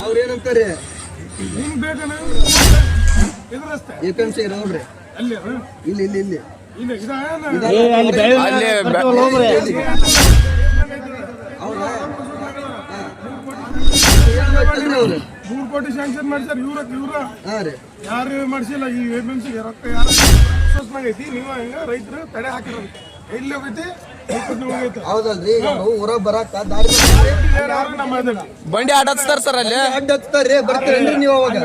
ಅವ್ರ ಏನಂತಾರೆ ನಿಮ್ಗೆ ಬೇಕನ ಇದು ರಸ್ತೆ ಎ ಪಿ ಎಂ ಸಿ ನೋಡ್ರಿ ಅಲ್ಲಿ? ಇಲ್ಲಿ ಇಲ್ಲಿ ಇಲ್ಲಿ ಇದು ಇದ ಅವ್ರು ಮೂರು ಕೋಟಿ ಸ್ಯಾಂಕ್ಷನ್ ಮಾಡ್ಸ್ಯಾರ ಇವ್ರ ಇವ್ರ ಯಾರು ಮಾಡ್ಸಿಲ್ಲ ಈ ಎಮರ್ಜೆನ್ಸಿಗೆ ರೊಕ್ಕ ಯಾರು ಐತಿ ನೀವು ಹೆಂಗ ರೈತರು ತಡೆ ಹಾಕಿರೋದು ಎಲ್ಲಿ ಹೋಗೈತಿ ಹೌದಲ್ರಿ ಈಗ ನಾವು ಊರಾಗ ಬರಾಕ ದಾರಿ ನಮ್ಮ ಬಂಡಿ ಆಡಸ್ತಾರ ಸರ್ ಅಲ್ಲಿ? ಅಡ್ಡ ಹಚ್ತಾರ್ರಿ ಬರ್ತೀರೇನ್ರಿ ನೀವು ಅವಾಗ.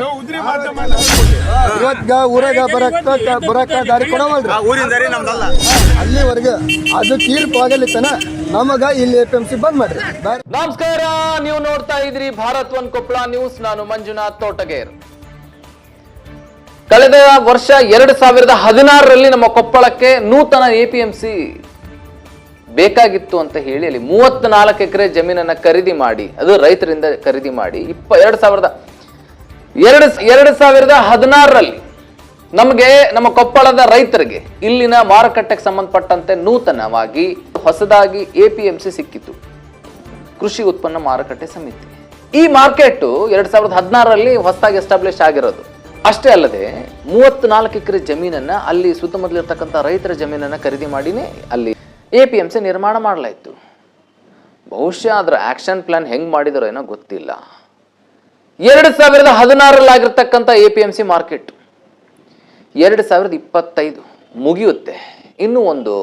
ಇವತ್ಗ ಊರಾಗ ಬರಾಕ ಬರಾಕ ದಾರಿ ಕೊಡವಲ್ರಿ. ನಮ್ದಲ್ಲ. ಅಲ್ಲಿವರೆಗೆ ಅದು ತೀರ್ಪು ಆಗಲಿತ್ತನ ನಮಗ ಇಲ್ಲಿ ಎಫ್ ಪಿ ಎಂ ಸಿ ಬಂದ್ ಮಾಡ್ರಿ. ನಮಸ್ಕಾರ ನೀವು ನೋಡ್ತಾ ಇದ್ರಿ ಭಾರತ್ ಒನ್ ಕೊಪ್ಪಳ ನ್ಯೂಸ್. ನಾನು ಮಂಜುನಾಥ್ ತೋಟಗೇರ್. ಕಳೆದ ವರ್ಷ ಎರಡು ಸಾವಿರದ ಹದಿನಾರರಲ್ಲಿ ನಮ್ಮ ಕೊಪ್ಪಳಕ್ಕೆ ನೂತನ ಎಪಿಎಂಸಿ ಬೇಕಾಗಿತ್ತು ಅಂತ ಹೇಳಿ ಅಲ್ಲಿ ಮೂವತ್ನಾಲ್ಕು ಎಕರೆ ಜಮೀನನ್ನ ಖರೀದಿ ಮಾಡಿ, ಅದು ರೈತರಿಂದ ಖರೀದಿ ಮಾಡಿ, ಇಪ್ಪ, ಎರಡು ಸಾವಿರದ, ಎರಡು ಎರಡು ಸಾವಿರದ ಹದಿನಾರರಲ್ಲಿ ನಮಗೆ, ನಮ್ಮ ಕೊಪ್ಪಳದ ರೈತರಿಗೆ ಇಲ್ಲಿನ ಮಾರುಕಟ್ಟೆಗೆ ಸಂಬಂಧಪಟ್ಟಂತೆ ನೂತನವಾಗಿ ಹೊಸದಾಗಿ ಎಪಿಎಂಸಿ ಸಿಕ್ಕಿತು. ಕೃಷಿ ಉತ್ಪನ್ನ ಮಾರುಕಟ್ಟೆ ಸಮಿತಿ. ಈ ಮಾರ್ಕೆಟ್ ಎರಡು ಸಾವಿರದ ಹದಿನಾರರಲ್ಲಿ ಹೊಸದಾಗಿ ಎಸ್ಟಾಬ್ಲಿಷ್ ಆಗಿರೋದು. ಅಷ್ಟೇ ಅಲ್ಲದೆ ಮೂವತ್ನಾಲ್ಕು ಎಕರೆ ಜಮೀನನ್ನ ಅಲ್ಲಿ ಸುತ್ತಮುತ್ತಲಿರ್ತಕ್ಕಂಥ ರೈತರ ಜಮೀನನ್ನ ಖರೀದಿ ಮಾಡಿನೇ ಅಲ್ಲಿ ಎ ಪಿ ಎಂ ಸಿ ನಿರ್ಮಾಣ ಮಾಡಲಾಯಿತು. ಬಹುಶಃ ಅದರ ಆಕ್ಷನ್ ಪ್ಲಾನ್ ಹೆಂಗ್ ಮಾಡಿದಾರೋ ಏನೋ ಗೊತ್ತಿಲ್ಲ. ಎರಡು ಸಾವಿರದ ಹದಿನಾರರಲ್ಲಿ ಆಗಿರ್ತಕ್ಕಂಥ A P M C market. ಎರಡು ಸಾವಿರದ ಇಪ್ಪತ್ತೈದು ಮುಗಿಯುತ್ತೆ. ಇನ್ನೂ ಒಂದು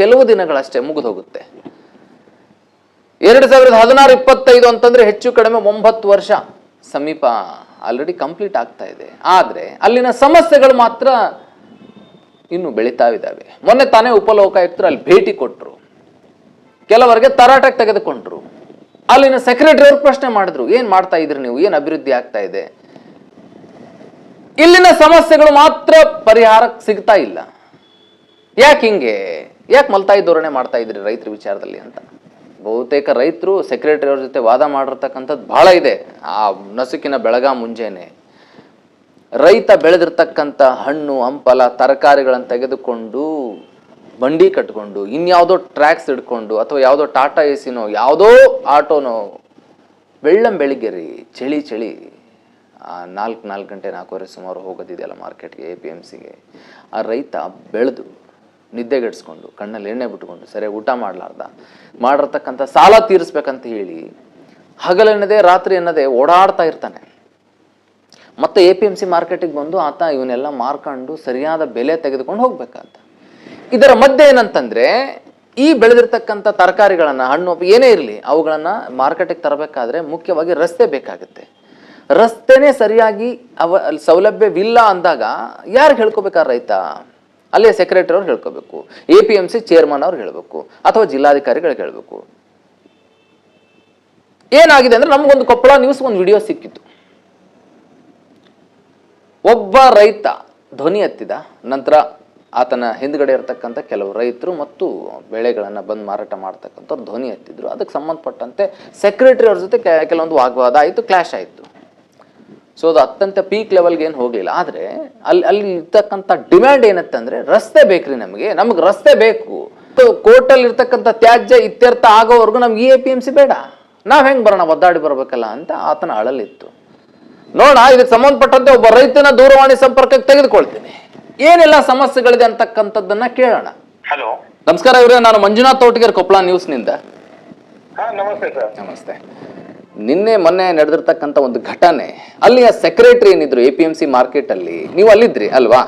ಕೆಲವು ದಿನಗಳಷ್ಟೇ ಮುಗಿದು ಹೋಗುತ್ತೆ. ಎರಡು ಸಾವಿರದ ಹದಿನಾರು ಇಪ್ಪತ್ತೈದು ಅಂತಂದರೆ ಹೆಚ್ಚು ಕಡಿಮೆ ಒಂಬತ್ತು ವರ್ಷ ಸಮೀಪ ಆಲ್ರೆಡಿ ಕಂಪ್ಲೀಟ್ ಆಗ್ತಾ ಇದೆ. ಆದರೆ ಅಲ್ಲಿನ ಸಮಸ್ಯೆಗಳು ಮಾತ್ರ ಇನ್ನು ಬೆಳೀತಾ ಇದ್ದಾವೆ. ಮೊನ್ನೆ ತಾನೇ ಉಪಲೋಕಾಯುಕ್ತರು ಅಲ್ಲಿ ಭೇಟಿ ಕೊಟ್ಟರು ಕೆಲವರಿಗೆ ತರಾಟೆಗೆ ತೆಗೆದುಕೊಂಡ್ರು. ಅಲ್ಲಿನ ಸೆಕ್ರೆಟರಿ ಅವ್ರು ಪ್ರಶ್ನೆ ಮಾಡಿದ್ರು, ಏನ್ ಮಾಡ್ತಾ ಇದ್ರಿ ನೀವು? ಏನ್ ಅಭಿವೃದ್ಧಿ ಆಗ್ತಾ ಇದೆ? ಇಲ್ಲಿನ ಸಮಸ್ಯೆಗಳು ಮಾತ್ರ ಪರಿಹಾರ ಸಿಗ್ತಾ ಇಲ್ಲ. ಯಾಕೆ ಹಿಂಗೆ? ಯಾಕೆ ಮಲ್ತಾಯಿ ಧೋರಣೆ ಮಾಡ್ತಾ ಇದ್ರಿ ರೈತರ ವಿಚಾರದಲ್ಲಿ ಅಂತ. ಬಹುತೇಕ ರೈತರು ಸೆಕ್ರೆಟರಿ ಅವ್ರ ಜೊತೆ ವಾದ ಮಾಡಿರ್ತಕ್ಕಂಥದ್ದು ಬಹಳ ಇದೆ. ಆ ನಸುಕಿನ ಬೆಳಗಾ ಮುಂಜಾನೆ. ರೈತ ಬೆಳೆದಿರ್ತಕ್ಕಂಥ ಹಣ್ಣು, ಹಂಪಲ, ತರಕಾರಿಗಳನ್ನು ತೆಗೆದುಕೊಂಡು ಬಂಡಿ ಕಟ್ಕೊಂಡು, ಇನ್ಯಾವುದೋ ಟ್ರ್ಯಾಕ್ಸ್ ಹಿಡ್ಕೊಂಡು ಅಥವಾ ಯಾವುದೋ ಟಾಟಾ ಎಸಿನೋ, ಯಾವುದೋ ಆಟೋನೋ, ಬೆಳ್ಳಂ ಬೆಳಿಗ್ಗೆ ರೀ ಚಳಿ. ಚಳಿ ನಾಲ್ಕು ನಾಲ್ಕು ಗಂಟೆ, ನಾಲ್ಕೂವರೆ ಸುಮಾರು ಹೋಗೋದಿದೆಯಲ್ಲ ಮಾರ್ಕೆಟ್ಗೆ, ಎ ಪಿ ಎಂ ಸಿಗೆ. ಆ ರೈತ ಬೆಳೆದು ನಿದ್ದೆಗೆಡ್ಸ್ಕೊಂಡು, ಕಣ್ಣಲ್ಲಿ ಎಣ್ಣೆ ಬಿಟ್ಕೊಂಡು ಸರಿ ಊಟ ಮಾಡಲಾರ್ದ, ಮಾಡಿರ್ತಕ್ಕಂಥ ಸಾಲ ತೀರಿಸ್ಬೇಕಂತ ಹೇಳಿ ಹಗಲೆನ್ನದೇ, ರಾತ್ರಿ ಎನ್ನದೇ ಓಡಾಡ್ತಾ ಇರ್ತಾನೆ. ಮತ್ತೆ ಎ ಪಿ ಎಂ ಸಿ ಮಾರ್ಕೆಟಿಗೆ ಬಂದು ಆತ ಇವನ್ನೆಲ್ಲ ಮಾರ್ಕೊಂಡು ಸರಿಯಾದ ಬೆಲೆ ತೆಗೆದುಕೊಂಡು ಹೋಗ್ಬೇಕಂತ. ಇದರ ಮಧ್ಯೆ ಏನಂತಂದ್ರೆ, ಈ ಬೆಳೆದಿರ್ತಕ್ಕಂಥ ತರಕಾರಿಗಳನ್ನ, ಹಣ್ಣು ಏನೇ ಇರಲಿ, ಅವುಗಳನ್ನ ಮಾರ್ಕೆಟಿಗೆ ತರಬೇಕಾದ್ರೆ ಮುಖ್ಯವಾಗಿ ರಸ್ತೆ ಬೇಕಾಗುತ್ತೆ. ರಸ್ತೆನೇ ಸರಿಯಾಗಿ ಅವ, ಸೌಲಭ್ಯವಿಲ್ಲ ಅಂದಾಗ ಯಾರು ಹೇಳ್ಕೊಬೇಕಾ ರೈತ? ಅಲ್ಲೇ ಸೆಕ್ರೆಟರಿ ಅವ್ರು ಹೇಳ್ಕೋಬೇಕು. A P M C chairman ಅವ್ರು ಹೇಳಬೇಕು. ಅಥವಾ ಜಿಲ್ಲಾಧಿಕಾರಿಗಳಿಗೆ ಹೇಳಬೇಕು. ಏನಾಗಿದೆ ಅಂದ್ರೆ ನಮಗೊಂದು ಕೊಪ್ಪಳ ನ್ಯೂಸ್ ಒಂದು ವಿಡಿಯೋ ಸಿಕ್ಕಿತ್ತು. ಒಬ್ಬ ರೈತ ಧ್ವನಿ ಎತ್ತಿದ ನಂತರ ಆತನ ಹಿಂದ್ಗಡೆ ಇರತಕ್ಕಂಥ ಕೆಲವು ರೈತರು ಮತ್ತು ಬೆಳೆಗಳನ್ನು ಬಂದು ಮಾರಾಟ ಮಾಡ್ತಕ್ಕಂಥವ್ರು ಧ್ವನಿ ಎತ್ತಿದ್ರು. ಅದಕ್ಕೆ ಸಂಬಂಧಪಟ್ಟಂತೆ ಸೆಕ್ರೆಟರಿ ಅವ್ರ ಜೊತೆ ಕೆಲವೊಂದು ವಾಗ್ವಾದ ಆಯಿತು ಕ್ಲಾಶ್ ಆಯಿತು. ಸೊ ಅದು ಅತ್ಯಂತ ಪೀಕ್ ಲೆವೆಲ್ಗೆ ಏನು ಹೋಗಲಿಲ್ಲ. ಆದರೆ ಅಲ್ಲಿ ಅಲ್ಲಿ ಇರ್ತಕ್ಕಂಥ ಡಿಮ್ಯಾಂಡ್ ಏನತ್ತಂದ್ರೆ ರಸ್ತೆ ಬೇಕ್ರಿ ನಮಗೆ ನಮಗೆ ರಸ್ತೆ ಬೇಕು. ಕೋರ್ಟಲ್ಲಿ ಇರ್ತಕ್ಕಂಥ ತ್ಯಾಜ್ಯ ಇತ್ಯರ್ಥ ಆಗೋವರೆಗೂ ನಮ್ಗೆ ಇ ಎ ಪಿ ಎಂ ಸಿ ಬೇಡ. ನಾವು ಹೆಂಗೆ ಬರೋಣ, ಒದ್ದಾಡಿ ಬರಬೇಕಲ್ಲ ಅಂತ ಆತನ ಅಳಲಿತ್ತು. ನೋಡೋಣ ಇದಕ್ಕೆ ಸಂಬಂಧಪಟ್ಟಂತೆ ಒಬ್ಬ ರೈತನ ದೂರವಾಣಿ ಸಂಪರ್ಕಕ್ಕೆ ತೆಗೆದುಕೊಳ್ತೀನಿ. ಏನೆಲ್ಲ ಸಮಸ್ಯೆಗಳಿದೆ ಅಂತಕ್ಕಂಥದ್ದನ್ನ ಕೇಳೋಣ. ಹಲೋ. ನಮಸ್ಕಾರ ಇವರೇ ನಾನು ಮಂಜುನಾಥ್ ತೋಟಗೇರ್ ಕೊಪ್ಪಳ ನ್ಯೂಸ್ನಿಂದ ನಮಸ್ತೆ ಸರ್. ನಮಸ್ತೆ. ನಿನ್ನೆ ಮೊನ್ನೆ ನಡೆದಿರ್ತಕ್ಕಂಥ ಒಂದು ಘಟನೆ ಅಲ್ಲಿಯ ಸೆಕ್ರೆಟರಿ ಏನಿದ್ರು A P M C market ಅಲ್ಲಿ ನೀವು ಅಲ್ಲಿದ್ರಿ ಅಲ್ವಾ?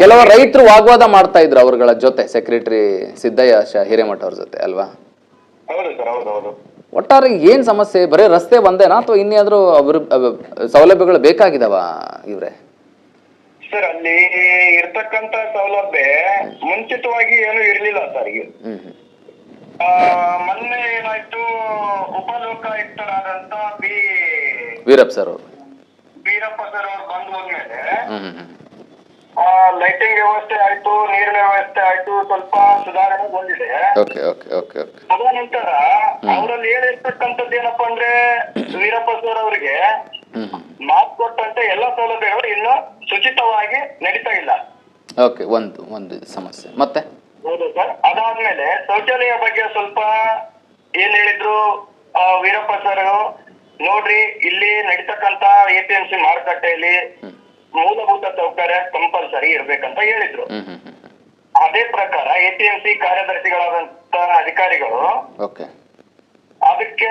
ಕೆಲವು ರೈತರು ವಾಗ್ವಾದ ಮಾಡ್ತಾ ಇದ್ರು ಅವರುಗಳ ಜೊತೆ ಸೆಕ್ರೆಟರಿ ಸಿದ್ದಯ್ಯ ಶಾ ಹಿರೇಮಠ ಅವ್ರ ಜೊತೆ ಅಲ್ವಾ? ಹೌದು ಸರ್ ಹೌದು ಹೌದು. ಒಟ್ಟಾರೆ ಏನ್ ಸಮಸ್ಯೆ? ಬರೀ ರಸ್ತೆ ಒಂದೇನಾ ಅಥವಾ ಇನ್ಯಾದ್ರೂ ಅಭಿವೃ ಸೌಲಭ್ಯಗಳು ಬೇಕಾಗಿದಾವ ಇವ್ರೆ? ಸರ್ ಅಲ್ಲಿ ಇರ್ತಕ್ಕಂತ ಸೌಲಭ್ಯ ಮುಂಚಿತವಾಗಿ ಏನು ಇರ್ಲಿಲ್ಲ ಸರ್ ಹ್ಮ್ ಹ್ಮ್. ಆ, ಮೊನ್ನೆ ಏನಾಯ್ತು ಉಪಲೋಕಾಯುಕ್ತರಾದಂತ ಬಿ ವೀರಪ್ಪ ಸರ್ ಅವರು. ವೀರಪ್ಪ ಸರ್ ಅವ್ರು ಬಂದು ಹೋದ್ಮೇಲೆ ಲೈಟಿಂಗ್ ವ್ಯವಸ್ಥೆ ಆಯ್ತು ನೀರಿನ ವ್ಯವಸ್ಥೆ ಆಯ್ತು ಸ್ವಲ್ಪ ಸುಧಾರಣೆ ಬಂದಿದೆ. ಓಕೆ ಓಕೆ ಓಕೆ ಓಕೆ ಅದ ನಂತರ ಅವರಲ್ಲಿ ಹೇಳಿರ್ತಕ್ಕಂಥದ್ದು ಏನಪ್ಪಾ ಅಂದ್ರೆ ವೀರಪ್ಪ ಸರ್ ಅವರಿಗೆ ಮಾತು ಕೊಟ್ಟಂತೆ ಎಲ್ಲ ಸೌಲಭ್ಯಗಳು ಇನ್ನು ಶುಚಿತವಾಗಿ ನಡೀತಾ ಇಲ್ಲ. ಓಕೆ ಒಂದು ಒಂದು ಸಮಸ್ಯೆ. ಮತ್ತೆ? ಹೌದು ಸರ್. ಅದಾದ್ಮೇಲೆ ಶೌಚಾಲಯ ಬಗ್ಗೆ ಸ್ವಲ್ಪ ಏನ್ ಹೇಳಿದ್ರು ವೀರಪ್ಪ ಸರ್ ನೋಡ್ರಿ ಇಲ್ಲಿ ನಡೀತಕ್ಕಂತ ಎ ಪಿ ಎಂ ಸಿ ಮಾರುಕಟ್ಟೆಯಲ್ಲಿ ಮೂಲಭೂತ ಸೌಕರ್ಯ ಕಂಪಲ್ಸರಿ ಇರ್ಬೇಕಂತ ಹೇಳಿದ್ರು. ಅದೇ ಪ್ರಕಾರ ಎ ಪಿ ಎಂ ಸಿ ಕಾರ್ಯದರ್ಶಿಗಳಾದಂತ ಅಧಿಕಾರಿಗಳು ಅದಕ್ಕೆ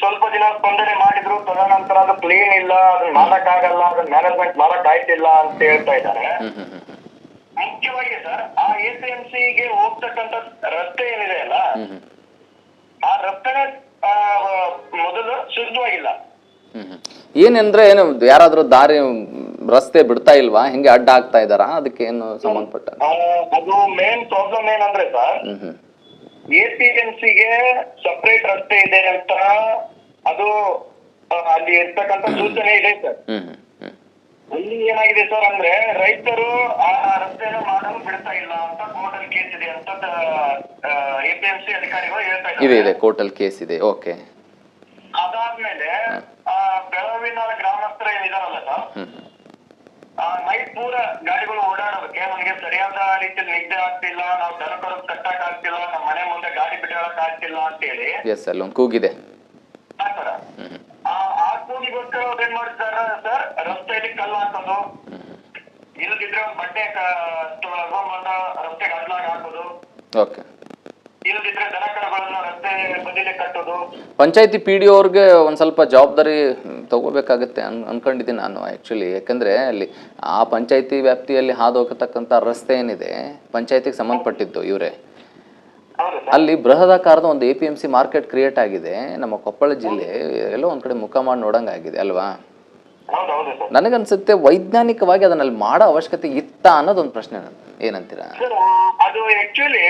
ಸ್ವಲ್ಪ ದಿನ ಸ್ಪಂದನೆ ಮಾಡಿದ್ರು. ತದನಂತರ ಅದು ಕ್ಲೀನ್ ಇಲ್ಲ ಅದನ್ನ ಮಾಡಕ್ ಆಗಲ್ಲ ಅದನ್ನ ಮ್ಯಾನೇಜ್ಮೆಂಟ್ ಮಾಡಕ್ ಆಯ್ತಿಲ್ಲ ಅಂತ ಹೇಳ್ತಾ ಇದ್ದಾರೆ. ಮುಖ್ಯವಾಗಿ ಸರ್ ಆ ಎ ಪಿ ಎಂ ಗೆ ಹೋಗ್ತಕ್ಕಂತ ರಸ್ತೆ ಏನಿದೆ ಅಲ್ಲ ಆ ರಸ್ತೆನೇ ಆ, ಮೊದಲು ಶುದ್ಧವಾಗಿಲ್ಲ. ಏನಂದ್ರೆ ಏನು ಯಾರಾದ್ರೂ ದಾರಿ ರಸ್ತೆ ಬಿಡ್ತಾ ಇಲ್ವಾ? ಹಿಂಗೆ ಅಡ್ಡ ಆಗ್ತಾ ಇದಾರ ಅದಕ್ಕೆ ಏನು ಸಂಬಂಧಪಟ್ಟ? ಅದು ಮೇನ್ ಪ್ರಾಬ್ಲಮ್ ಏನಂದ್ರೆ ಸರ್ ಹ್ಮ್ ಹ್ಮ್. ಎ ಪಿ ಎಂ ಗೆ ಸಪರೇಟ್ ರಸ್ತೆ ಇದೆ ಅಂತ ಅದು ಅಲ್ಲಿ ಇರ್ತಕ್ಕಂತ ಸೂಚನೆ ಇದೆ ಸರ್ ಅಲ್ಲಿ ಏನಾಗಿದೆ ಸರ್ ಅಂದ್ರೆ ರೈತರು ಆ ರಸ್ತೆನ ಮಾಡಲು ಬಿಡ್ತಾ ಇಲ್ಲ ಅಂತ ಕೋರ್ಟಲ್ ಕೇಸ್ ಇದೆ ಅಂತ ಎಪಿಎಂಸಿ ಪಿ ಎಂ ಸಿ ಅಧಿಕಾರಿಗಳು ಹೇಳ್ತಾ ಇದೆ ಇದೆ. ಇದ್ದಾರೆ ಕೋರ್ಟಲ್ ಕೇಸ್ ಇದೆ. ಓಕೆ ಅದಾದ್ಮೇಲೆ ಆ, ಬೆಳವಿನ ಗ್ರಾಮಸ್ಥರ ಏನಿದಾರಲ್ಲ ಸರ್ ಹ್ಮ್ ಹ್ಮ್ ಪೂರ ಗಾಡಿಗಳು ಓಡಾಡೋದಕ್ಕೆ ನಮ್ಗೆ ಸರಿಯಾದ ರೀತಿಯಲ್ಲಿ ನಿದ್ದೆ ಆಗ್ತಿಲ್ಲ ನಾವು ದನ ಕರು ಕಟ್ಟಕ್ ಆಗ್ತಿಲ್ಲ ನಮ್ಮ ಮನೆ ಮುಂದೆ ಗಾಡಿ ಬಿಡಕ್ ಆಗ್ತಿಲ್ಲ ಅಂತೇಳಿ. ಎಸ್ ಅಲ್ಲೊಂದು ಕೂಗಿದೆ. ಆ ಕೂಗಿಗೋಸ್ಕರ ಅವ್ರು ಏನ್ ಮಾಡ್ತಾರ ಸರ್ ರಸ್ತೆಯಲ್ಲಿ ಕಲ್ಲ ಹಾಕೋದು. ಇಲ್ದಿದ್ರೆ ಒಂದ್ ಬಟ್ಟೆ ತಗೊಂಡ್ಬಂದ ರಸ್ತೆಗೆ ಅಡ್ಲಾಗ ಹಾಕೋದು. ಓಕೆ ಇಲ್ದಿದ್ರೆ ದನ ಕರುಗಳನ್ನ ರಸ್ತೆ ಕಟ್ಟೋದು. ಪಂಚಾಯತಿ ಪಿ ಡಿ ಅವ್ರಿಗೆ ಒಂದು ಸ್ವಲ್ಪ ಜವಾಬ್ದಾರಿ ತಗೋಬೇಕಾಗತ್ತೆ ಅನ್ ಅನ್ಕೊಂಡಿದ್ದೀನಿ ನಾನು ಆ್ಯಕ್ಚುಲಿ ಯಾಕಂದರೆ ಅಲ್ಲಿ ಆ ಪಂಚಾಯತಿ ವ್ಯಾಪ್ತಿಯಲ್ಲಿ ಹಾದು ಹೋಗತಕ್ಕಂಥ ರಸ್ತೆ ಏನಿದೆ ಪಂಚಾಯತಿಗೆ ಸಂಬಂಧಪಟ್ಟಿದ್ದು ಇವರೇ. ಅಲ್ಲಿ ಬೃಹದಾಕಾರದ ಒಂದು A P M C market create ಆಗಿದೆ. ನಮ್ಮ ಕೊಪ್ಪಳ ಜಿಲ್ಲೆ ಎಲ್ಲೋ ಒಂದು ಕಡೆ ಮುಖ ಮಾಡಿ ನೋಡಂಗಾಗಿದೆ ಅಲ್ವಾ? ನನಗನ್ಸುತ್ತೆ ವೈಜ್ಞಾನಿಕವಾಗಿ ಅದನ್ನ ಅಲ್ಲಿ ಮಾಡೋ ಅವಶ್ಯಕತೆ ಇತ್ತ ಅನ್ನೋದೊಂದು ಪ್ರಶ್ನೆ. ಏನಂತೀರಾ? ಅದು ಆಕ್ಚುಲಿ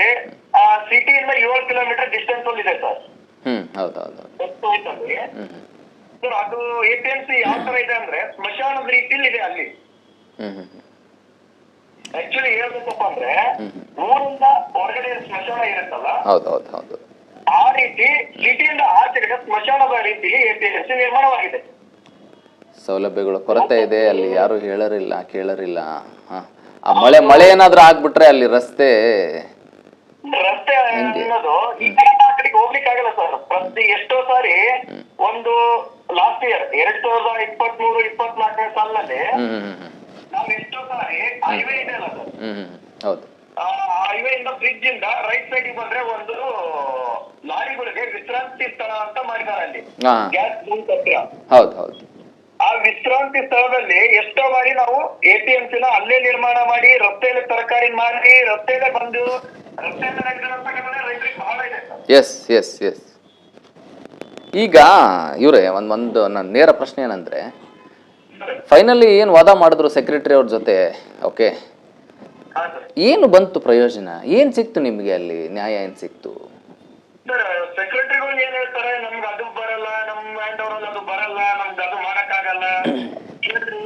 ಸಿಟಿಯಿಂದ ಏಳು ಕಿಲೋಮೀಟರ್ ಡಿಸ್ಟೆನ್ಸ್ ಅಲ್ಲಿ ಇದೆ ಸರ್. ಹ್ಮ್ ಹೌದು ಹೌದು ಹೌದು. ಹೊಸಪೇಟೆಯಲ್ಲಿ. ಹ್ಮ್ ಹ್ಮ್. ಸರ್ ಅದು ಎ ಪಿ ಎಂ ಸಿ ಯಾವ ತರ ಇದೆ ಅಂದ್ರೆ ಸ್ಮಶಾನದ ರೀತಿಯಲ್ಲಿ ಇದೆ ಅಲ್ಲಿ. ಆಕ್ಚುಲಿ ಹೇಳ್ಬೇಕಪ್ಪ ಅಂದ್ರೆ ಊರಿಂದ ಹೊರಗಡೆ ಸ್ಮಶಾನ ಇರುತ್ತಲ್ಲ ಹೌದು ಹೌದು ಹೌದು. ಆ ರೀತಿ ಸಿಟಿಯಿಂದ ಆಚೆಗಡೆ ಸ್ಮಶಾನದ ರೀತಿಯಲ್ಲಿ ಎ ಪಿ ಎಂ ಸಿ ನಿರ್ಮಾಣವಾಗಿದೆ. ಸೌಲಭ್ಯಗಳ ಕೊರತೆ ಇದೆ ಅಲ್ಲಿ ಯಾರು ಹೇಳರಿಲ್ಲ ಕೇಳರಿಲ್ಲ. ಆ ಮಳೆ ಮಳೆ ಏನಾದ್ರೂ ಆಗ್ಬಿಟ್ರೆ ಅಲ್ಲಿ ರಸ್ತೆ ರಸ್ತೆ ಅನ್ನೋದು ಕಡೆಗೆ ಹೋಗ್ಲಿಕ್ಕೆ ಆಗಲ್ಲ ಸರ್. ಪ್ರತಿ ಎಷ್ಟೋ ಸಾರಿ ಒಂದು ಲಾಸ್ಟ್ ಇಯರ್ ಎರಡ್ ಸಾವಿರದ ಇಪ್ಪತ್ತ್ ಮೂರು ಇಪ್ಪತ್ನಾಲ್ಕನೇ ಸಾಲಿನಲ್ಲಿ ನಾವು ಎಷ್ಟೋ ಸಾರಿ ಹೈವೇ ಇದೆ ಅಲ್ಲ ಸರ್. ಹೈವೇ ಇಂದ ಬ್ರಿಡ್ಜ್ ಇಂದ ರೈಟ್ ಸೈಡ್ ಬಂದ್ರೆ ಒಂದು ಲಾರಿಗಳಿಗೆ ವಿಶ್ರಾಂತಿ ಸ್ಥಳ ಅಂತ ಮಾಡಿದ್ದಾರೆ ಅಲ್ಲಿ. ಗ್ಯಾಸ್ ಬಂಕ್ ಹತ್ರ. ಹೌದು ಹೌದು. ಆ ವಿಶ್ರಾಂತಿ ಸ್ಥಳದಲ್ಲಿ ಎಷ್ಟೋ ಬಾರಿ ನಾವು ಎ ಪಿ ಎಂ ನ ಅಲ್ಲೇ ನಿರ್ಮಾಣ ಮಾಡಿ ರಸ್ತೆಯಲ್ಲಿ ತರಕಾರಿ ಮಾರಿ ರಸ್ತೆಯಲ್ಲೇ ಬಂದು ಎಸ್ ಎಸ್ ಎಸ್ ಈಗ ಇವರೇ, ಒಂದು ಒಂದು ನನ್ನ ನೇರ ಪ್ರಶ್ನೆ ಏನಂದ್ರೆ ಫೈನಲಿ ಏನು ವಾದ ಮಾಡಿದ್ರು ಸೆಕ್ರೆಟರಿ ಅವ್ರ ಜೊತೆ? ಓಕೆ ಏನು ಬಂತು ಪ್ರಯೋಜನ? ಏನು ಸಿಕ್ತು ನಿಮಗೆ ಅಲ್ಲಿ? ನ್ಯಾಯ ಏನು ಸಿಕ್ತು? ಸೆಕ್ರೆಟರಿಗಳು ಏನ್ ಹೇಳ್ತಾರೆ? ನಮ್ಗೆ ಅದು ಬರಲ್ಲ ನಮ್ ಹ್ಯಾಂಡ್ ಓವರ್ ಅದು ಬರಲ್ಲ ನಮ್ಗೆ ಅದು ಮಾಡಕ್ ಆಗಲ್ಲ ಕೇಳ್ರಿ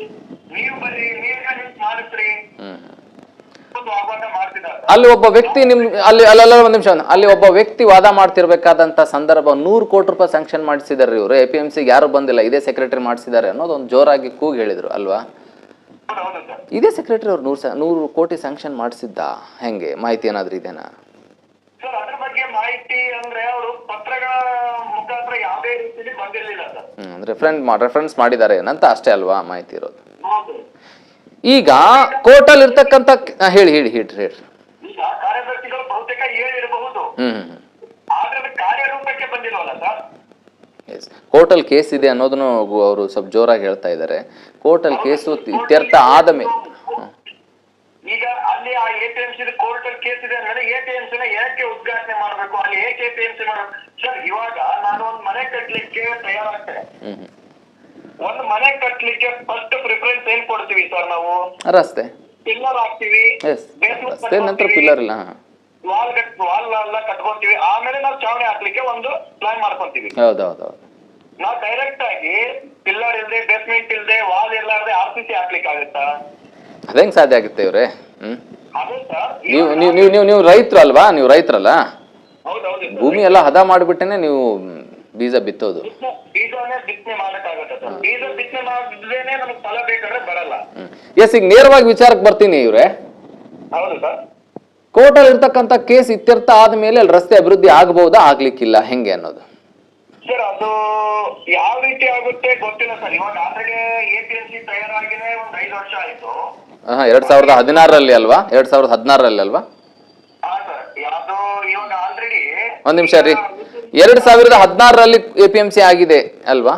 ನೀವು ಬರ್ರಿ ನೀವ್ ಹೆಲ್ಪ್ ಮಾಡಿಸ್ರಿ ಹ್ಮ್ ಒಂದು ಆಹ್ವಾನ ಮಾಡ್ತಿದ್ದಾರೆ ಅಲ್ಲಿ ಒಬ್ಬ ವ್ಯಕ್ತಿ ನಿಮ್ ಅಲ್ಲಿ ಅಲ್ಲ ಒಂದು ನಿಮಿಷ. ಅಲ್ಲಿ ಒಬ್ಬ ವ್ಯಕ್ತಿ ವಾದ ಮಾಡ್ತಿರ್ಬೇಕಾದಂತ ಸಂದರ್ಭ ನೂರು ಕೋಟಿ ರೂಪಾಯಿ ಸ್ಯಾಂಕ್ಷನ್ ಮಾಡಿಸಿದಾರೆ ಇವರು. ಎ ಪಿ ಎಂ ಸಿಗೆ ಯಾರು ಬಂದಿಲ್ಲ. ಇದೇ ಸೆಕ್ರೆಟರಿ ಮಾಡಿಸಿದ್ದಾರೆ ಅನ್ನೋದು ಒಂದು ಜೋರಾಗಿ ಕೂಗಿ ಹೇಳಿದ್ರು ಅಲ್ವಾ? ಇದೇ ಸೆಕ್ರೆಟರಿ ಅವ್ರು ನೂರು ನೂರು ಕೋಟಿ ಸ್ಯಾಂಕ್ಷನ್ ಮಾಡಿಸಿದ್ದ? ಹೆಂಗೆ? ಮಾಹಿತಿ ಏನಾದ್ರೂ ಇದೇನಾ? ಅದ್ರ ಫ್ರೆಂಡ್ ರೆಫರೆನ್ಸ್ ಮಾಡಿದ್ದಾರೆ ಏನಂತ ಅಷ್ಟೇ ಅಲ್ವಾ ಮಾಹಿತಿ ಇರೋದು? ಈಗ ಕೋರ್ಟಲ್ಲಿ ಇರತಕ್ಕಂತ ಹೇಳಿ ಹೇಳಿ ಹೇಳಿ ಹೇಳಿ. ಈಗ ಕಾರ್ಯದರ್ಶಿಗಳು ಬಹುತೇಕ ಹೇಳಿರಬಹುದು ಹ್ಮ್ ಆದ್ರೆ ಅದು ಕಾರ್ಯರೂಪಕ್ಕೆ ಬಂದಿಲ್ವಲ್ಲ ಸರ್? ಕೋರ್ಟಲ್ ಕೇಸ್ ಇದೆ ಅನ್ನೋದನ್ನು ಅವರು ಸ್ವಲ್ಪ ಜೋರಾಗಿ ಹೇಳ್ತಾ ಇದ್ದಾರೆ. ಕೋರ್ಟಲ್ ಕೇಸು ಇತ್ಯರ್ಥ ಆದ ಮೇಲೆ. ಈಗ ಅಲ್ಲಿ ಆ A P M C court case ಇದೆ ಅಂದ್ರೆ ನ ಯಾಕೆ ಉದ್ಘಾಟನೆ ಮಾಡಬೇಕು? ಅಲ್ಲಿ ಏಕೆ ಎ ಪಿ ಸಿ ಸರ್ ಇವಾಗ ನಾನು ಒಂದ್ ಮನೆ ಕಟ್ಟಲಿಕ್ಕೆ ತಯಾರಾಗ್ತೇನೆ. ಒಂದ್ ಮನೆ ಕಟ್ಟಲಿಕ್ಕೆ ಫಸ್ಟ್ ಪ್ರಿಫರೆನ್ಸ್ ಏನ್ ಕೊಡ್ತೀವಿ ಸರ್ ನಾವು? ರಸ್ತೆ. ಪಿಲ್ಲರ್ ಹಾಕ್ತಿವಿ. ರಸ್ತೆ ನಂತರ ಪಿಲ್ಲರ್ ಇಲ್ಲ ವಾಲ್ ಕಟ್ ವಾಲ್ ಎಲ್ಲ ಕಟ್ಕೊಂತೀವಿ. ಆಮೇಲೆ ನಾವು ಚಾವಣಿ ಹಾಕ್ಲಿಕ್ಕೆ ಒಂದು ಪ್ಲಾನ್ ಮಾಡ್ಕೊಂತೀವಿ. ಹೌದು ಹೌದು ಹೌದು ನಾವು ಡೈರೆಕ್ಟ್ ಆಗಿ ಪಿಲ್ಲರ್ ಇಲ್ದೆ ಬೇಸ್ಮೆಂಟ್ ಇಲ್ದೆ ವಾಲ್ ಇರ್ಲಾರ್ದೆ ಆರ್ ಸಿ ಸಿ ಹಾಕ್ಲಿಕ್ಕೆ ಆಗುತ್ತಾ? ಹೆಂಗ್ ಸಾಧ್ಯ ಆಗುತ್ತೆ ಇವ್ರೆ? ಹ್ಮ್. ನೀವು ನೀವು ನೀವು ನೀವು ನೀವು ರೈತರು ಅಲ್ವಾ? ನೀವು ರೈತರಲ್ಲ? ಹೌದೌದು ಭೂಮಿ ಎಲ್ಲ ಹದ ಮಾಡಿಬಿಟ್ಟೇನೆ ನೀವು ಬೀಜ ಬಿತ್ತೋದು? ಬೀಜನೇ ಬಿತ್ತನೆ ಮಾಡಕ್ಕಾಗತ್ತೆ ಸರ್. ಬೀಜ ಬಿತ್ತನೆ ಮಾಡಿದ್ರೇನೆ ನಮ್ಗೆ ಫಲ ಬೇಕಾದ್ರೆ ಬರಲ್ಲ. ಎಸ್ ಈಗ ನೇರವಾಗಿ ವಿಚಾರಕ್ಕೆ ಬರ್ತೀನಿ ಇವ್ರೆ. ಹೌದು ಸರ್. ಕೋರ್ಟಲ್ಲಿ ಇರ್ತಕ್ಕಂಥ ಕೇಸ್ ಇತ್ಯರ್ಥ ಆದ್ಮೇಲೆ ಅಲ್ಲಿ ರಸ್ತೆ ಅಭಿವೃದ್ಧಿ ಆಗಬಹುದಾ ಆಗ್ಲಿಕ್ಕಿಲ್ಲ? ಹೆಂಗೆ ಅನ್ನೋದು? ಸರ್ ಅದು ಯಾವ ರೀತಿ ಆಗುತ್ತೆ ಗೊತ್ತಿಲ್ಲ ಸರ್. ಇವಾಗ already A P M C ತಯಾರಾಗಿನೇ ಒಂದ್ ಐದು ವರ್ಷ ಆಯ್ತು. ಹಾ ಎರಡ್ ಸಾವಿರದ ಹದಿನಾರರಲ್ಲಿ ಅಲ್ವಾ? ಎರಡ್ ಸಾವಿರದ ಹದಿನಾರರಲ್ಲಿ ಅಲ್ವಾ? ಹಾ ಸರ್ ಅದು ಇವಾಗ ಆಲ್ರೆಡಿ ಒಂದ್ ನಿಮಿಷ ರೀ. ಎರಡ್ ಸಾವಿರದ ಹದಿನಾರರಲ್ಲಿ ಎ ಪಿ ಎಂ ಸಿ ಆಗಿದೆ ಅಲ್ವಾ?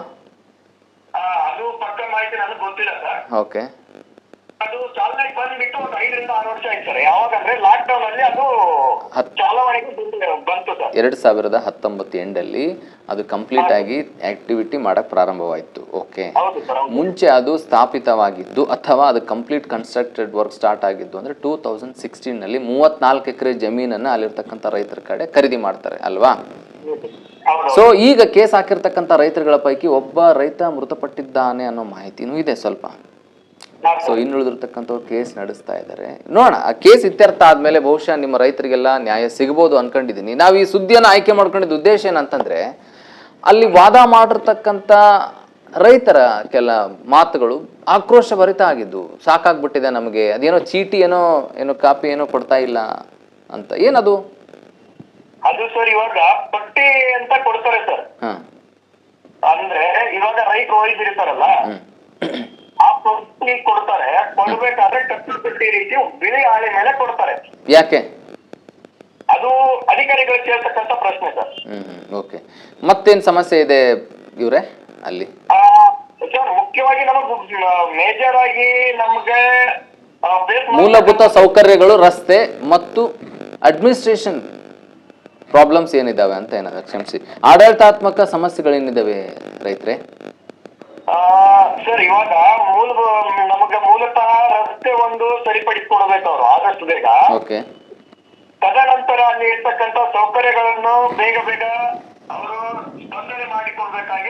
ಅದು ಪಕ್ಕ ಮಾಹಿತಿ ನನಗೆ ಗೊತ್ತಿಲ್ಲ ಸರ್. ಓಕೆ. ಅದು ಚಾಲನೆಗೆ ಬಂದ್ಬಿಟ್ಟು ಒಂದು ಐದರಿಂದ ಆರು ವರ್ಷ ಆಯ್ತು ಸರ್. ಯಾವಾಗಂದ್ರೆ ಲಾಕ್ ಡೌನ್ ಅಲ್ಲಿ ಅದು ಹತ್- ಚಾಲನೆಗೆ ಬಂದು- ಬಂತು ಸರ್. ಎರಡ್ ಸಾವಿರದ ಹತ್ತೊಂಬತ್ತು ಎಂಡಲ್ಲಿ ಅದು ಕಂಪ್ಲೀಟ್ ಆಗಿ ಆಕ್ಟಿವಿಟಿ ಮಾಡಕ್ ಪ್ರಾರಂಭವಾಯಿತು. ಓಕೆ. ಹೌದು ಸರ್ ಹೌದು. ಮುಂಚೆ ಅದು ಸ್ಥಾಪಿತವಾಗಿದ್ದು ಅಥವಾ ಅದು ಕಂಪ್ಲೀಟ್ ಕನ್ಸ್ಟ್ರಕ್ಟೆಡ್ ವರ್ಕ್ ಸ್ಟಾರ್ಟ್ ಆಗಿದ್ದು ಅಂದ್ರೆ ಟೂ ತೌಸಂಡ್ ಸಿಕ್ಸ್ಟೀನ್ನಲ್ಲಿ ಮೂವತ್ನಾಲ್ಕು ಎಕರೆ ಜಮೀನನ್ನ ಅಲ್ಲಿರ್ತಕ್ಕಂಥ ರೈತರ ಕಡೆ ಖರೀದಿ ಮಾಡ್ತಾರೆ ಅಲ್ವಾ? ಸೊ ಈಗ ಕೇಸ್ ಹಾಕಿರ್ತಕ್ಕಂಥ ರೈತರುಗಳ ಪೈಕಿ ಒಬ್ಬ ರೈತ ಮೃತಪಟ್ಟಿದ್ದಾನೆ ಅನ್ನೋ ಮಾಹಿತಿನೂ ಇದೆ ಸ್ವಲ್ಪ. ಸೊ ಇನ್ನುಳಿದಿರ್ತಕ್ಕಂಥವ್ರು ಕೇಸ್ ನಡೆಸ್ತಾ ಇದ್ದಾರೆ. ನೋಡೋಣ, ಆ ಕೇಸ್ ಇತ್ಯರ್ಥ ಆದ್ಮೇಲೆ ಬಹುಶಃ ನಿಮ್ಮ ರೈತರಿಗೆಲ್ಲ ನ್ಯಾಯ ಸಿಗ್ಬೋದು ಅನ್ಕೊಂಡಿದ್ದೀನಿ. ನಾವು ಈ ಸುದ್ದಿಯನ್ನು ಆಯ್ಕೆ ಮಾಡ್ಕೊಂಡಿದ್ದ ಉದ್ದೇಶ ಏನಂತಂದ್ರೆ, ಅಲ್ಲಿ ವಾದ ಮಾಡಿರ್ತಕ್ಕಂಥ ರೈತರ ಕೆಲ ಮಾತುಗಳು ಆಕ್ರೋಶ ಭರಿತ ಆಗಿದ್ದು, ಸಾಕಾಗ್ಬಿಟ್ಟಿದೆ ನಮಗೆ. ಅದೇನೋ ಚೀಟಿ ಏನೋ ಏನೋ ಕಾಪಿ ಏನೋ ಕೊಡ್ತಾ ಇಲ್ಲ ಅಂತ. ಏನದು? ಅದು ಸರ್ ಇವಾಗ ಪಟ್ಟಿ ಅಂತ ಕೊಡ್ತಾರೆ ಸರ್. ಅಂದ್ರೆ ಇವಾಗ ರೈಟ್ ಹ್ಮ್ ಆ ಪಟ್ಟಿ ಕೊಡ್ತಾರೆ. ಕೊಡ್ಬೇಕಾದ್ರೆ ಕಟ್ಟು ಪಟ್ಟಿ ರೀತಿ ಬಿಳಿ ಹಾಳೆ ಮೇಲೆ ಕೊಡ್ತಾರೆ. ಯಾಕೆ? ಅದು ಅಧಿಕಾರಿಗಳು ಕೇಳ್ತಕ್ಕಂತ ಪ್ರಶ್ನೆ ಸರ್. ಹ್ಮ್ ಓಕೆ. ಮತ್ತೇನ್ ಸಮಸ್ಯೆ ಇದೆ ಇವ್ರೆ ಅಲ್ಲಿ? ಸರ್ ಮುಖ್ಯವಾಗಿ ನಮಗೆ ಮೇಜರ್ ಆಗಿ ನಮ್ಗೆ ಮೂಲಭೂತ ಸೌಕರ್ಯಗಳು ರಸ್ತೆ ಮತ್ತು ಅಡ್ಮಿನಿಸ್ಟ್ರೇಷನ್ ಪ್ರಾಬ್ಲಮ್ಸ್ ಏನಿದಾವೆ ಅಂತ ಏನಾದ್ರೆ ಕ್ಷಮಿಸಿ. ಆಡಳಿತಾತ್ಮಕ ಸಮಸ್ಯೆಗಳೇನಿದಾವೆ ರೈತರೇ? ಆ, ಸರ್ ಇವಾಗ ಮೂಲ ನಮಗೆ ಮೂಲತಃ ರಸ್ತೆ ಒಂದು ಸರಿಪಡಿಸ್ಕೊಡ್ಬೇಕು ಅವರು ಆದಷ್ಟು ಬೇಗ. ಓಕೆ. ತದನಂತರ ಅಲ್ಲಿ ಇರ್ತಕ್ಕಂತ ಸೌಕರ್ಯಗಳನ್ನು ಬೇಗ ಬೇಗ ಅವರು ಸ್ಪಂದನೆ ಮಾಡಿಕೊಡ್ಬೇಕಾಗಿ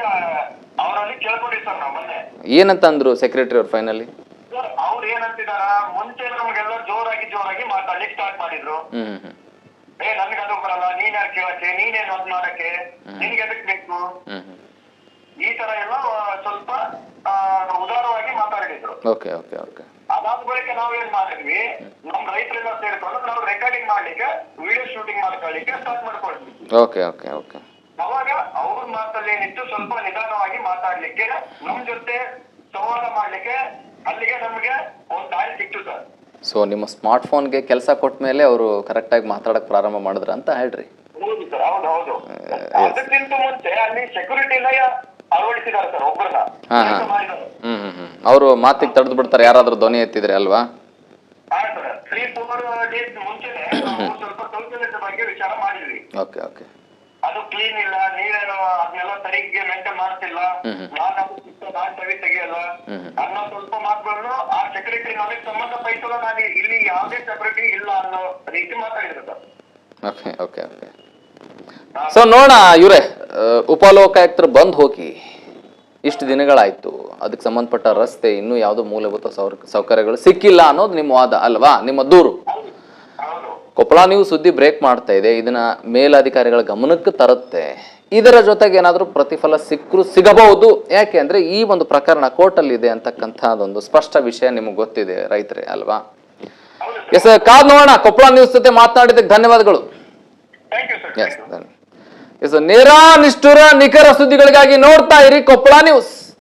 ಅವರಲ್ಲಿ ಕೇಳ್ಕೊಂಡಿವಿ ಸರ್ ನಾವು ಮೊನ್ನೆ ಏನಂತ ಅಂದ್ರು ಸೆಕ್ರೆಟರಿ ಅವ್ರು ಫೈನಲಿ ಸರ್ ಅವ್ರು ಏನಂತಿದಾರ ಮುಂಚೆ ನಮಗೆಲ್ಲ ಜೋರಾಗಿ ಜೋರಾಗಿ ಮಾತಾಡ್ಲಿಕ್ಕೆ ಸ್ಟಾರ್ಟ್ ಮಾಡಿದ್ರು. ಹ್ಮ್ ಹ್ಮ್. ಏ ನನ್ಗೆ ಅದು ಬರಲ್ಲ. ನೀನ್ ಯಾರು ಕೇಳಕ್ಕೆ? ನೀನೇನ್ ಅದ್ ಮಾಡಕ್ಕೆ? ನಿನ್ಗೆ ಎದಕ್ ಬೇಕು? ಈ ತರ ಎಲ್ಲ ಸ್ವಲ್ಪ ಉದಾರವಾಗಿ ಮಾತಾಡಿದ್ರು. Okay okay okay. ಅದಾದ ಬಳಿಕ ನಾವೇನ್ ಮಾಡಿದ್ವಿ? ನಮ್ ರೈತರೆಲ್ಲ ಸೇರ್ಕೊಂಡು ನಾವು ರೆಕಾರ್ಡಿಂಗ್ ಮಾಡ್ಲಿಕ್ಕೆ ವಿಡಿಯೋ ಶೂಟಿಂಗ್ ಮಾಡ್ಕೊಳ್ಳಿಕ್ಕೆ ಸ್ಟಾರ್ಟ್ ಮಾಡ್ಕೊಳ್ತೀವಿ ಓಕೆ ಓಕೆ ಓಕೆ. ಅವಾಗ ಅವ್ರ ಮಾತಲ್ಲಿ ಏನಿತ್ತು? ಸ್ವಲ್ಪ ನಿಧಾನವಾಗಿ ಮಾತಾಡ್ಲಿಕ್ಕೆ ನಮ್ ಜೊತೆ ಸಂವಾದ ಮಾಡ್ಲಿಕ್ಕೆ ಅಲ್ಲಿಗೆ ನಮ್ಗೆ ಒಂದ್ ದಾರಿ ಸಿಕ್ತು ಸರ್. ಸೊ ನಿಮ್ಮ ಸ್ಮಾರ್ಟ್ ಫೋನ್ಗೆ ಕೆಲಸ ಕೊಟ್ಟ ಮೇಲೆ ಅವರು ಕರೆಕ್ಟಾಗಿ ಮಾತಾಡಕ್ ಪ್ರಾರಂಭ ಮಾಡಿದ್ರ ಅಂತ ಹೇಳ್ರಿ. ಹೌದು ಸರ್ ಹೌದು ಹೌದು. ಅದಕ್ಕಿಂತ ಮುಂಚೆ ಅಲ್ಲಿ ಸೆಕ್ಯೂರಿಟಿ ಎಲ್ಲ ಅಳವಡಿಸಿದ್ದಾರೆ ಸರ್ ಒಬ್ಬರನ್ನ ಹಾ, ಹಾ. ಹ್ಮ್ ಹ್ಮ್ ಹ್ಮ್. ಅವರು ಮಾತಿಗೆ ತಡೆದು ಬಿಡ್ತಾರೆ ಯಾರಾದ್ರೂ ಧ್ವನಿ ಎತ್ತಿದ್ರೆ ಅಲ್ವಾ? ಸರ್. ತ್ರೀ ಫೋರ್ ಡೇಸ್ ಮುಂಚೆನೆ ಸ್ವಲ್ಪ ಶೌಚಾಲಯದ ಬಗ್ಗೆ ವಿಚಾರ ಮಾಡಿದ್ವಿ. Okay okay. ಅದು ಕ್ಲೀನ್ ಇಲ್ಲ ನೀರೇನು ಅದನ್ನೆಲ್ಲ ಮೇಂಟೈನ್ ಮಾಡ್ತಿಲ್ಲ. ನಾನ್ ನಾನ್ ಸರಿ ತೆಗಿಯಲ್ಲ? ಅನ್ನ ಸ್ವಲ್ಪ ಮಾತುಗಳನ್ನು ಆ ಸೆಕ್ರೆಟರಿ ನನಗೆ ಸಂಬಂಧ ಪೈಸಲ್ಲ ನಾನು ಇಲ್ಲಿ ಯಾವುದೇ ಸೆಕ್ರೆಟರಿ ಇಲ್ಲ ಅನ್ನೋ ರೀತಿ ಮಾತಾಡಿದ್ರು sir. Okay okay okay. So ನೋಡ ಇವರೇ ಉಪಲೋಕಾಯುಕ್ತರು ಬಂದ್ ಹೋಗಿ ಇಷ್ಟು ದಿನಗಳಾಯ್ತು. ಅದಕ್ಕೆ ಸಂಬಂಧಪಟ್ಟ ರಸ್ತೆ ಇನ್ನೂ ಯಾವುದೋ ಮೂಲಭೂತ ಸೌಕರ್ಯಗಳು ಸಿಕ್ಕಿಲ್ಲ ಅನ್ನೋದು ನಿಮ್ಮ ವಾದ ಅಲ್ವಾ? ನಿಮ್ಮ ದೂರು. ಕೊಪ್ಪಳ ನೀವು ಸುದ್ದಿ ಬ್ರೇಕ್ ಮಾಡ್ತಾ ಇದೆ. ಇದನ್ನ ಮೇಲಾಧಿಕಾರಿಗಳ ಗಮನಕ್ಕೆ ತರುತ್ತೆ. ಇದರ ಜೊತೆಗೆ ಏನಾದರೂ ಪ್ರತಿಫಲ ಸಿಕ್ಕರೂ ಸಿಗಬಹುದು. ಯಾಕೆ ಅಂದರೆ ಈ ಒಂದು ಪ್ರಕರಣ ಕೋರ್ಟಲ್ಲಿ ಇದೆ ಅಂತಕ್ಕಂಥದ್ದೊಂದು ಸ್ಪಷ್ಟ ವಿಷಯ ನಿಮಗೆ ಗೊತ್ತಿದೆ ರೈತರೇ ಅಲ್ವಾ? ಎಸ್ ಕಾದ್ ನೋಡೋಣ. ಕೊಪ್ಪಳ ನ್ಯೂಸ್ ಜೊತೆ ಮಾತನಾಡಿದ್ದಕ್ಕೆ ಧನ್ಯವಾದಗಳು. ಎಸ್ ನೇರ ನಿಷ್ಠುರ ನಿಖರ ಸುದ್ದಿಗಳಿಗಾಗಿ ನೋಡ್ತಾ ಇರಿ ಕೊಪ್ಪಳ ನ್ಯೂಸ್